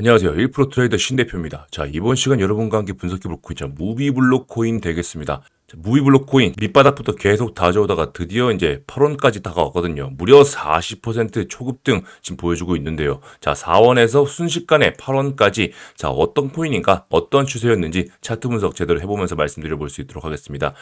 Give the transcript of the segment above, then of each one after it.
안녕하세요. 1프로 트레이더 신 대표입니다. 자, 이번 시간 여러분과 함께 분석해 볼 코인, 무비블록 코인 되겠습니다. 자, 무비블록 코인 밑바닥부터 계속 다져오다가 드디어 이제 8원까지 다가왔거든요. 무려 40% 초급 등 지금 보여주고 있는데요. 자, 4원에서 순식간에 8원까지 자, 어떤 코인인가, 어떤 추세였는지 차트 분석 제대로 해보면서 말씀드려 볼 수 있도록 하겠습니다.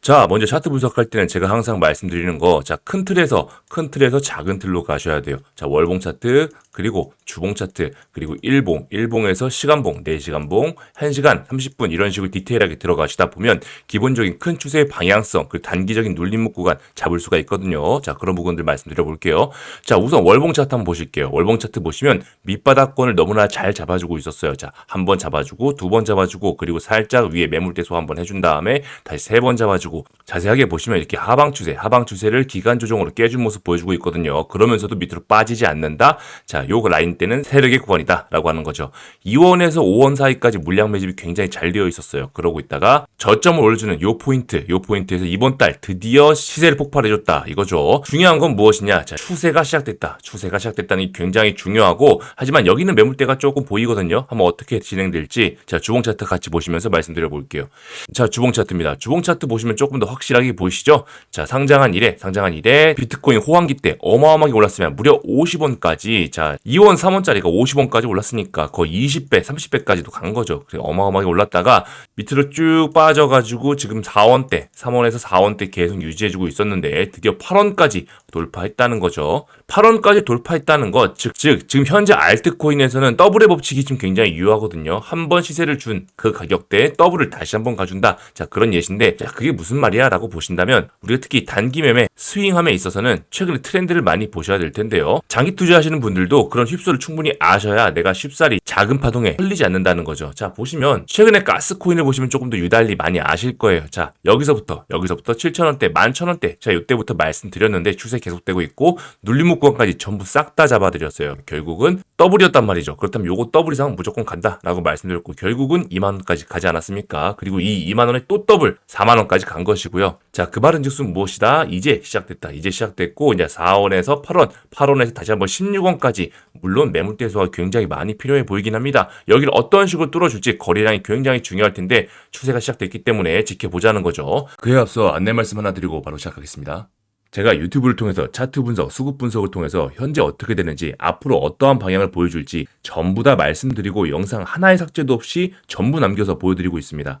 자, 먼저 차트 분석할 때는 제가 항상 말씀드리는 거, 자, 큰 틀에서, 큰 틀에서 작은 틀로 가셔야 돼요. 자, 월봉 차트, 그리고 주봉 차트, 그리고 일봉, 일봉에서 시간봉, 4시간봉, 1시간, 30분 이런 식으로 디테일하게 들어가시다 보면 기본적인 큰 추세의 방향성, 그 단기적인 눌림목 구간 잡을 수가 있거든요. 자, 그런 부분들 말씀드려 볼게요. 자, 우선 월봉 차트 한번 보실게요. 월봉 차트 보시면 밑바닥권을 너무나 잘 잡아주고 있었어요. 자, 한 번 잡아주고, 두 번 잡아주고, 그리고 살짝 위에 매물대 소 한번 해준 다음에 다시 세 번 잡아주고, 자세하게 보시면 이렇게 하방 추세, 하방 추세를 기간 조정으로 깨준 모습 보여주고 있거든요. 그러면서도 밑으로 빠지지 않는다. 자, 요 라인 때는 세력의 구간이다라고 하는 거죠. 2원에서 5원 사이까지 물량 매집이 굉장히 잘 되어 있었어요. 그러고 있다가 저점을 올려주는 요 포인트, 요 포인트에서 이번 달 드디어 시세를 폭발해줬다 이거죠. 중요한 건 무엇이냐? 자, 추세가 시작됐다. 추세가 시작됐다는 게 굉장히 중요하고 하지만 여기는 매물대가 조금 보이거든요. 한번 어떻게 진행될지 자 주봉 차트 같이 보시면서 말씀드려 볼게요. 자 주봉 차트입니다. 주봉 차트 보시면 조금 더 확실하게 보이시죠? 자 상장한 이래 상장한 이래 비트코인 호황기 때 어마어마하게 올랐으면 무려 50원까지 자 2원 3원짜리가 50원까지 올랐으니까 거의 20배 30배까지도 간 거죠. 그래서 어마어마하게 올랐다가 밑으로 쭉 빠져가지고 지금 4원대 3원에서 4원대 계속 유지해주고 있었는데 드디어 8원까지 돌파했다는 거죠. 8원까지 돌파했다는 것, 즉, 즉, 지금 현재 알트코인에서는 더블의 법칙이 지금 굉장히 유효하거든요. 한 번 시세를 준 그 가격대에 더블을 다시 한번 가준다. 자, 그런 예시인데, 자, 그게 무슨 말이야? 라고 보신다면, 우리가 특히 단기 매매, 스윙함에 있어서는 최근에 트렌드를 많이 보셔야 될 텐데요. 장기 투자하시는 분들도 그런 휩소를 충분히 아셔야 내가 쉽사리 작은 파동에 흘리지 않는다는 거죠. 자, 보시면, 최근에 가스코인을 보시면 조금 더 유달리 많이 아실 거예요. 자, 여기서부터, 여기서부터 7,000원대, 11,000원대, 자, 이때부터 말씀드렸는데 추세 계속되고 있고, 눌림목 구간까지 전부 싹 다 잡아드렸어요. 결국은 더블이었단 말이죠. 그렇다면 요거 더블 이상 무조건 간다라고 말씀드렸고 결국은 2만 원까지 가지 않았습니까? 그리고 이 2만 원에 또 더블 4만 원까지 간 것이고요. 자, 그 말은 즉슨 무엇이다? 이제 시작됐다. 이제 시작됐고 이제 4원에서 8원, 8원에서 다시 한번 16원까지 물론 매물대 소가 굉장히 많이 필요해 보이긴 합니다. 여기를 어떤 식으로 뚫어줄지 거래량이 굉장히 중요할 텐데 추세가 시작됐기 때문에 지켜보자는 거죠. 그에 앞서 안내 말씀 하나 드리고 바로 시작하겠습니다. 제가 유튜브를 통해서 차트 분석, 수급 분석을 통해서 현재 어떻게 되는지, 앞으로 어떠한 방향을 보여줄지 전부 다 말씀드리고 영상 하나의 삭제도 없이 전부 남겨서 보여드리고 있습니다.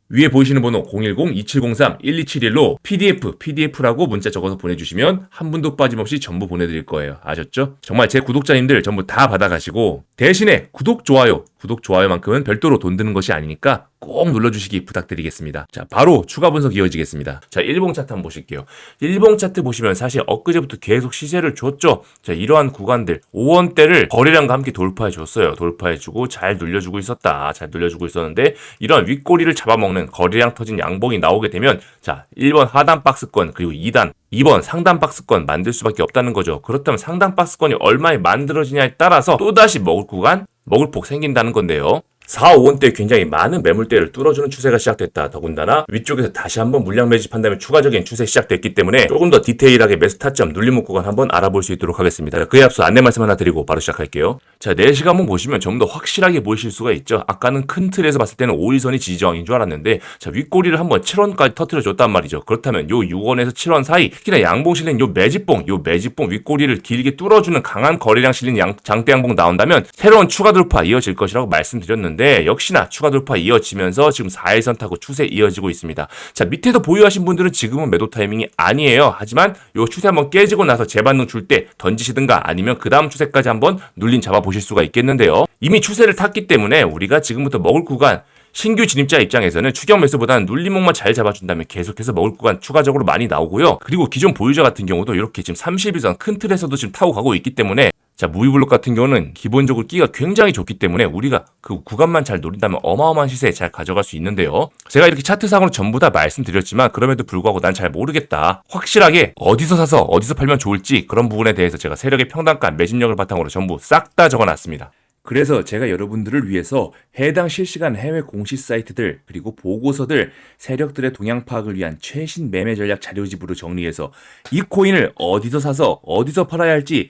위에 보이시는 번호 010-2703-1271로 PDF, PDF라고 문자 적어서 보내주시면 한 분도 빠짐없이 전부 보내드릴 거예요. 아셨죠? 정말 제 구독자님들 전부 다 받아가시고 대신에 구독, 좋아요, 구독, 좋아요만큼은 별도로 돈 드는 것이 아니니까 꼭 눌러주시기 부탁드리겠습니다. 자, 바로 추가 분석 이어지겠습니다. 자, 일봉 차트 한번 보실게요. 일봉 차트 보시면 사실 엊그제부터 계속 시세를 줬죠. 자, 이러한 구간들 5원대를 거래량과 함께 돌파해 줬어요. 돌파해주고 잘 눌려주고 있었다. 잘 눌려주고 있었는데 이런 윗꼬리를 잡아먹는 거래량 터진 양봉이 나오게 되면 자, 1번 하단 박스권 그리고 2단 2번 상단 박스권 만들 수밖에 없다는 거죠. 그렇다면 상단 박스권이 얼마에 만들어지냐에 따라서 또다시 먹을 구간, 먹을 폭 생긴다는 건데요. 4, 5원대 굉장히 많은 매물대를 뚫어주는 추세가 시작됐다. 더군다나 위쪽에서 다시 한번 물량 매집한 다음에 추가적인 추세 시작됐기 때문에 조금 더 디테일하게 매수 타점 눌림목 구간 한번 알아볼 수 있도록 하겠습니다. 그에 앞서 안내 말씀 하나 드리고 바로 시작할게요. 자, 4시간 한번 보시면 전부 더 확실하게 보이실 수가 있죠. 아까는 큰 틀에서 봤을 때는 5일선이 지지저항인 줄 알았는데 자, 윗꼬리를 한번 7원까지 터트려 줬단 말이죠. 그렇다면 요 6원에서 7원 사이 특히나 양봉 실린 요 매집봉, 요 매집봉 윗꼬리를 길게 뚫어주는 강한 거래량 실린 양, 장대 양봉 나온다면 새로운 추가 돌파 이어질 것이라고 말씀드렸는데 역시나 추가 돌파 이어지면서 지금 4일선 타고 추세 이어지고 있습니다. 자, 밑에도 보유하신 분들은 지금은 매도 타이밍이 아니에요. 하지만 요 추세 한번 깨지고 나서 재반등 줄 때 던지시든가 아니면 그 다음 추세까지 한번 눌린 잡아 보실 수가 있겠는데요. 이미 추세를 탔기 때문에 우리가 지금부터 먹을 구간 신규 진입자 입장에서는 추격 매수보다는 눌림목만 잘 잡아준다면 계속해서 먹을 구간 추가적으로 많이 나오고요. 그리고 기존 보유자 같은 경우도 이렇게 지금 30일선 큰 틀에서도 지금 타고 가고 있기 때문에 자, 무이블록 같은 경우는 기본적으로 끼가 굉장히 좋기 때문에 우리가 그 구간만 잘 노린다면 어마어마한 시세 잘 가져갈 수 있는데요. 제가 이렇게 차트상으로 전부 다 말씀드렸지만 그럼에도 불구하고 난 잘 모르겠다. 확실하게 어디서 사서 어디서 팔면 좋을지 그런 부분에 대해서 제가 세력의 평단가 매집력을 바탕으로 전부 싹 다 적어놨습니다. 그래서 제가 여러분들을 위해서 해당 실시간 해외 공시 사이트들 그리고 보고서들 세력들의 동향 파악을 위한 최신 매매 전략 자료집으로 정리해서 이 코인을 어디서 사서 어디서 팔아야 할지